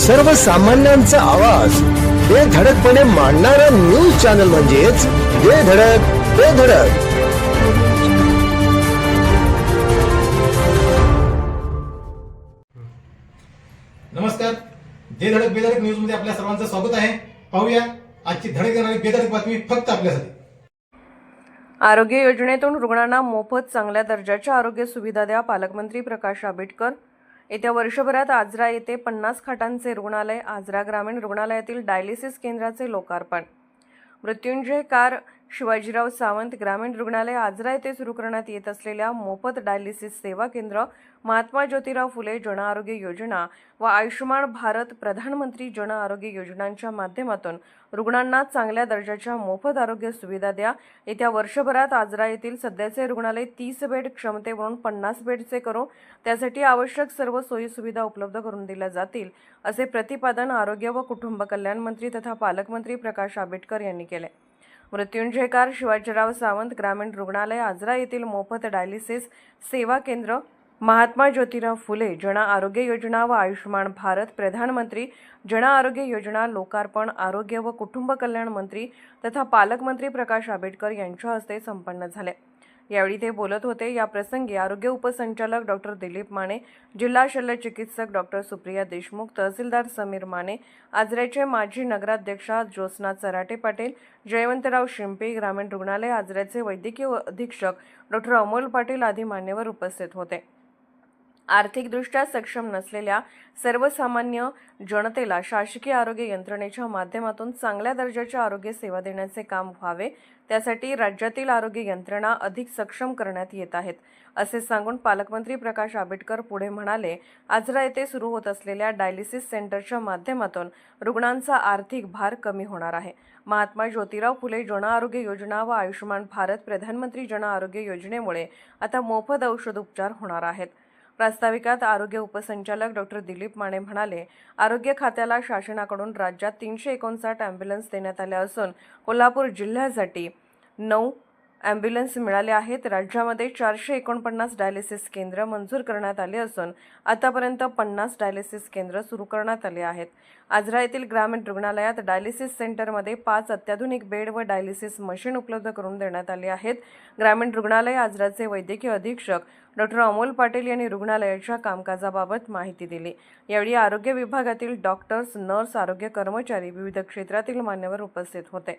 सर्वसामान्यांचा आवाज. बेधडकपणे मांडणारा न्यूज चॅनल म्हणजेच बेधडक बेधडक नमस्कार. जे धडक बेधडक न्यूजमध्ये आपल्या सर्वांचं स्वागत आहे. पाहूया आजची धडक देणारी बेधडक बातमी फक्त आपल्यासाठी. आरोग्य योजनेतून रुग्णांना मोफत चांगल्या दर्जाच्या आरोग्य सुविधा द्या पालकमंत्री प्रकाश आंबेडकर. येत्या वर्षभरात आजरा येथे पन्नास खाटांचे रुग्णालय आजरा ग्रामीण रुग्णालयातील डायलिसिस केंद्राचे लोकार्पण. मृत्युंजय कार शिवाजीराव सावंत ग्रामीण रुग्णालय आजरा येथे सुरू करण्यात येत असलेल्या मोफत डायलिसिस सेवा केंद्र महात्मा ज्योतिराव फुले जन आरोग्य योजना व आयुष्यमान भारत प्रधानमंत्री जन आरोग्य योजनांच्या माध्यमातून रुग्णांना चांगल्या दर्जाच्या मोफत आरोग्य सुविधा द्या. येत्या वर्षभरात आजरा येथील सध्याचे रुग्णालय तीस बेड क्षमतेवरून पन्नास बेडचे करू. त्यासाठी आवश्यक सर्व सोयी सुविधा उपलब्ध करून दिल्या जातील असे प्रतिपादन आरोग्य व कुटुंब कल्याण मंत्री तथा पालकमंत्री प्रकाश आंबेडकर यांनी केले. मृत्युंजयकार शिवाजीराव सावंत ग्रामीण रुग्णालय आजरा येथील मोफत डायलिसिस सेवा केंद्र महात्मा ज्योतिराव फुले जन आरोग्य योजना व आयुष्यमान भारत प्रधानमंत्री जन आरोग्य योजना लोकार्पण आरोग्य व कुटुंब कल्याण मंत्री तथा पालकमंत्री प्रकाश आंबेडकर यांच्या हस्ते संपन्न झाले. यावेळी ते बोलत होते. या प्रसंगी आरोग्य उपसंचालक डॉक्टर दिलीप माने जिल्हा शल्य चिकित्सक डॉक्टर सुप्रिया देशमुख तहसीलदार समीर माने आजऱ्याचे माजी नगराध्यक्षा ज्योत्स्ना चराटे पाटील जयवंतराव शिंपे ग्रामीण रुग्णालय आजऱ्याचे वैद्यकीय अधीक्षक डॉक्टर अमोल पाटील आदी मान्यवर उपस्थित होते. आर्थिकदृष्ट्या सक्षम नसलेल्या सर्वसामान्य जनतेला शासकीय आरोग्य यंत्रणेच्या माध्यमातून चांगल्या दर्जाच्या आरोग्य सेवा देण्याचे काम व्हावे त्यासाठी राज्यातील आरोग्य यंत्रणा अधिक सक्षम करण्यात येत आहेत असे सांगून पालकमंत्री प्रकाश आंबेडकर पुढे म्हणाले आजरा येथे सुरू होत असलेल्या डायलिसिस सेंटरच्या माध्यमातून रुग्णांचा आर्थिक भार कमी होणार आहे. महात्मा ज्योतिराव फुले जन आरोग्य योजना व आयुष्यमान भारत प्रधानमंत्री जन आरोग्य योजनेमुळे आता मोफत औषध उपचार होणार आहेत. प्रास्ताविकात आरोग्य उपसंचालक डॉक्टर दिलीप माने म्हणाले आरोग्य खात्याला शासनाकडून राज्यात तीनशे एकोणसाठ ॲम्ब्युलन्स देण्यात आल्या असून कोल्हापूर जिल्ह्यासाठी नऊ ॲम्ब्युलन्स मिळाले आहेत. राज्यामध्ये चारशे एकोणपन्नास डायलिसिस केंद्र मंजूर करण्यात आले असून आतापर्यंत पन्नास डायलिसिस केंद्र सुरू करण्यात आले आहेत. आजरा येथील ग्रामीण रुग्णालयात डायलिसिस सेंटरमध्ये पाच अत्याधुनिक बेड व डायलिसिस मशीन उपलब्ध करून देण्यात आले आहेत. ग्रामीण रुग्णालय आजराचे वैद्यकीय अधीक्षक डॉक्टर अमोल पाटील यांनी रुग्णालयाच्या कामकाजाबाबत माहिती दिली. यावेळी आरोग्य विभागातील डॉक्टर्स नर्स आरोग्य कर्मचारी विविध क्षेत्रातील मान्यवर उपस्थित होते.